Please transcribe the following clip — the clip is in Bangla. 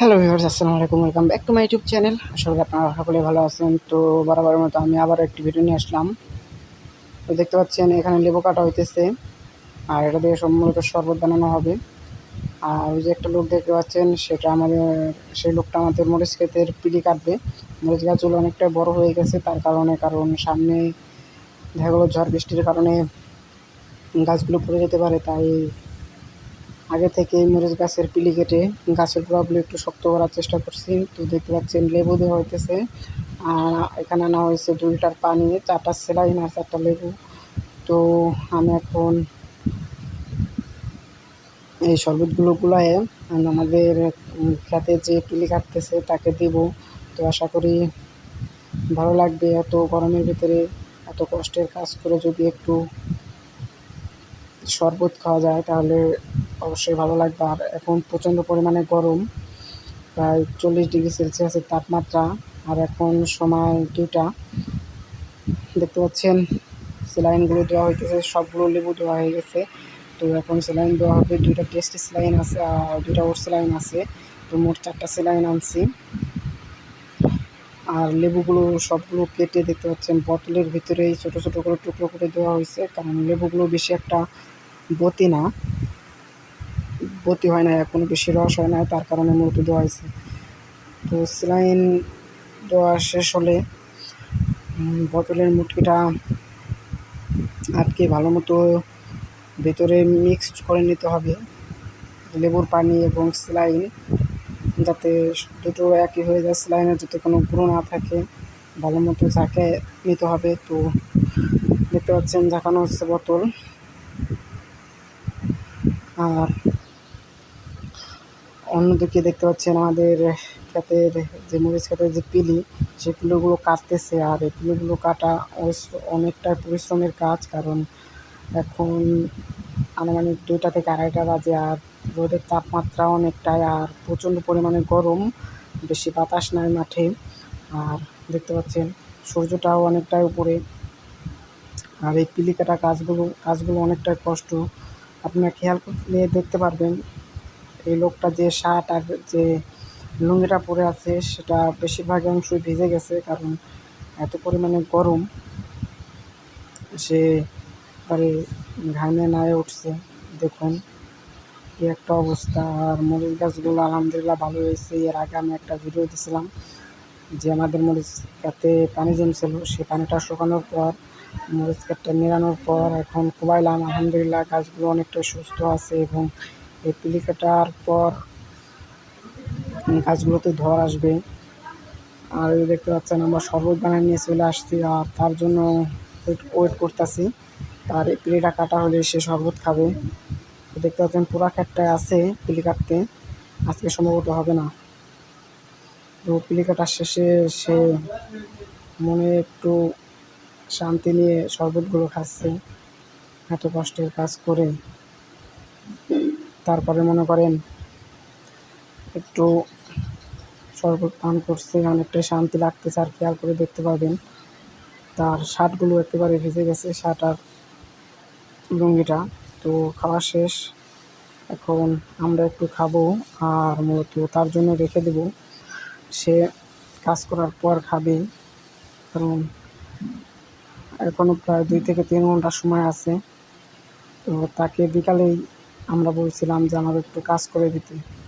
হ্যালো ভিউয়ার্স আসসালামু আলাইকুম welcome back to my YouTube channel আশা করি আপনারা সকলে ভালো আছেন। তো বরাবরের মতো আমি আবার একটি ভিডিও নিয়ে আসলাম। তো দেখতে পাচ্ছেন, এখানে লেবু কাটা হইতেছে। আর এটা দিয়ে মূলত শরবত বানানো হবে। আর ওই যে একটা লোক দেখতে পাচ্ছেন, সেটা আমাদের সেই লোকটা আমাদের মরিচ ক্ষেতের পিলি কাটবে। মরিচ গাছগুলো অনেকটা বড় হয়ে গেছে, তার কারণে, কারণ সামনে দেখা গেলো ঝড় বৃষ্টির কারণে গাছগুলো পড়ে যেতে পারে, তাই আগে থেকে মরিচ গাছের পিলি কেটে গাছের গোড়াগুলো একটু শক্ত করার চেষ্টা করছি। তো দেখতে পাচ্ছেন লেবু দেওয়া হইতেছে। আর এখানে আনা হয়েছে দুই লিটার পানি, চারটা সেলাইন আর চারটা লেবু। তো আমি এখন এই শরবতগুলো গুলায়ে আমি আমাদের খেতে যে পিলি কাটতেছে তাকে দেব। তো আশা করি ভালো লাগবে এত গরমের ভিতরে, এত কষ্টের কাজ করে যদি একটু শরবত খাওয়া যায় তাহলে অবশ্যই ভালো লাগবে। আর এখন প্রচণ্ড পরিমাণে গরম, প্রায় চল্লিশ ডিগ্রি সেলসিয়াসের তাপমাত্রা। আর এখন সময় দুটা দেখতে পাচ্ছেন স্যালাইনগুলো দেওয়া হইতেছে, সবগুলো লেবু দেওয়া হয়ে গেছে। তো এখন স্যালাইন দেওয়া হবে, দুইটা টেস্ট স্যালাইন আছে, আর দুইটা ওর স্যালাইন আছে। তো মোট চারটা স্যালাইন আনছি। আর লেবুগুলো সবগুলো কেটে দেখতে পাচ্ছেন, বোতলের ভিতরেই ছোটো ছোটো করে টুকরো করে দেওয়া হয়েছে। কারণ লেবুগুলো বেশি একটা বতি না। বতি হয় না এখন বেশি রস হয় না, তার কারণে মূলত দেওয়া হয়েছে। তো স্যালাইন দেওয়া শেষ হলে বোতলের মুটকিটা আটকে ভালো মতো ভেতরে মিক্সড করে নিতে হবে। লেবুর পানি এবং স্যালাইন যাতে দুটো একই হয়ে যায় স্যালাইনের যাতে কোনো গুঁড়ো না থাকে, ভালো মতো ঝাঁকে নিতে হবে। তো দেখতে পাচ্ছেন ঝাঁকানো হচ্ছে বোতল। আর অন্যদিকে দেখতে পাচ্ছেন আমাদের ক্ষেতের যে মরিচ ক্ষেতের যে পিলি সেই পিলিগুলো কাটতেছে আর এই পিলিগুলো কাটা অনেকটা পরিশ্রমের কাজ কারণ এখন আনুমানিক দুইটা থেকে আড়াইটা বাজে আর রোদের তাপমাত্রা অনেকটাই আর প্রচণ্ড পরিমাণে গরম, বেশি বাতাস নাই মাঠে। আর দেখতে পাচ্ছেন সূর্যটাও অনেকটাই উপরে। আর এই পিলি কাটা কাজগুলো কাজগুলো অনেকটাই কষ্ট। আপনারা খেয়াল করলে দেখতে পারবেন এই লোকটা যে শার্ট আর যে লুঙ্গিটা পরে আছে, সেটা বেশিরভাগ অংশই ভিজে গেছে কারণ এত পরিমাণে গরম। সে এবারে ঘামে নায়ে উঠছে। দেখুন কি একটা অবস্থা। আর মরিচ গাছগুলো আলহামদুলিল্লাহ ভালো হয়েছে। এর আগে আমি একটা ভিডিও দিয়েছিলাম যে আমাদের মরিচ গাতে পানি জমছিল। সে পানিটা শুকানোর পর, মরিচ গাছটা নিরানোর পর এখন কুবাইলাম। আলহামদুলিল্লাহ গাছগুলো অনেকটা সুস্থ আছে এবং এই পিলি কাটার পর গাছগুলোতে ধর আসবে। আর এই দেখতে পাচ্ছেন, আমরা শরবত বানিয়ে নিয়ে চলে আসছি আর তার জন্য ওয়েট করতেছি। তার পিলিটা কাটা হলে সে শরবত খাবে। দেখতে পাচ্ছেন, পুরা ক্ষেতটায় আছে পিলি কাটতে আজকে সম্ভবত হবে না। তো পিলি কাটার শেষে সে মনে একটু শান্তি নিয়ে শরবতগুলো খাচ্ছে, এত কষ্টের কাজ করে। তারপরে মনে করেন একটু শরবত পান করছে, অনেকটাই শান্তি লাগতেছে আর খেয়াল করে দেখতে পাবেন তার শার্টগুলো একেবারে ভিজে গেছে শার্ট আর লুঙ্গিটা। তো খাওয়া শেষ। এখন আমরা একটু খাব আর মূলত তার জন্য রেখে দেব। সে কাজ করার পর খাবে। কারণ এখনও প্রায় দুই থেকে তিন ঘণ্টার সময় আছে। তো তাকে বিকালেই আমরা বলছিলাম যে আমাদের একটু কাজ করে দিতে।